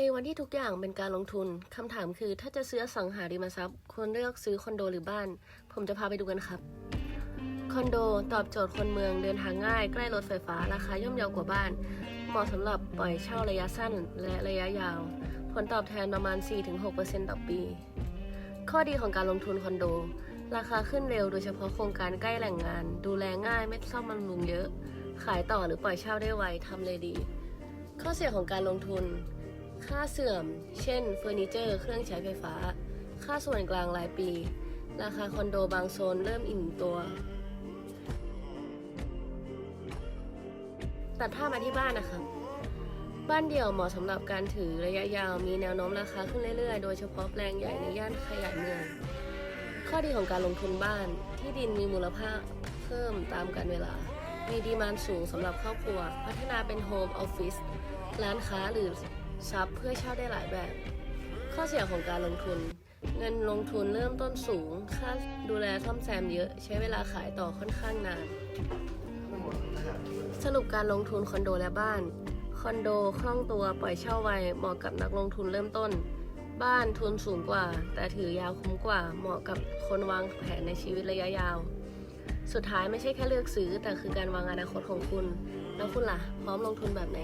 ในวันที่ทุกอย่างเป็นการลงทุน คำถามคือถ้าจะซื้อสังหาริมทรัพย์ควรเลือกซื้อคอนโดหรือบ้าน ผมจะพาไปดูกันครับ คอนโดตอบโจทย์คนเมืองเดินทางง่าย ใกล้รถไฟฟ้าราคาย่อมเยาวกว่าบ้าน เหมาะสำหรับปล่อยเช่าระยะสั้นและระยะยาว ผลตอบแทนประมาณ 4-6%ต่อปี ข้อดีของการลงทุนคอนโด ราคาขึ้นเร็วโดยเฉพาะโครงการใกล้แหล่งงาน ดูแลง่ายไม่ซ่อมบำรุงเยอะ ขายต่อหรือปล่อยเช่าได้ไวทำเลยดี ข้อเสียของการลงทุน ค่าเสื่อม เช่นเฟอร์นิเจอร์ เครื่องใช้ไฟฟ้า ค่าส่วนกลางรายปี ราคาคอนโดบางโซนเริ่มอิ่มตัว ตัดภาพมาที่บ้านนะครับบ้านเดี่ยวเหมาะสำหรับการถือระยะยาวมีแนวโน้มราคาขึ้นเรื่อยๆ โดยเฉพาะแปลงใหญ่ในย่านขยายเมือง ข้อดีของการลงทุนบ้านที่ดินมีมูลค่าเพิ่มตามกาลเวลา มีดีมานสูงสำหรับครอบครัว พัฒนาเป็นโฮมออฟฟิศร้านค้าหรือ ซับเพื่อเช่าได้หลายแบบ ข้อเสียของการลงทุน เงินลงทุนเริ่มต้นสูง ค่าดูแลซ่อมแซมเยอะ ใช้เวลาขายต่อค่อนข้างนาน สรุปการลงทุนคอนโดและบ้าน คอนโดคล่องตัวปล่อยเช่าไวเหมาะกับนักลงทุนเริ่มต้น บ้านทุนสูงกว่า แต่ถือยาวคุ้มกว่า เหมาะกับคนวางแผนในชีวิตระยะยาวสุดท้ายไม่ใช่แค่เลือกซื้อ แต่คือการวางอนาคตของคุณ แล้วคุณล่ะ พร้อมลงทุนแบบไหน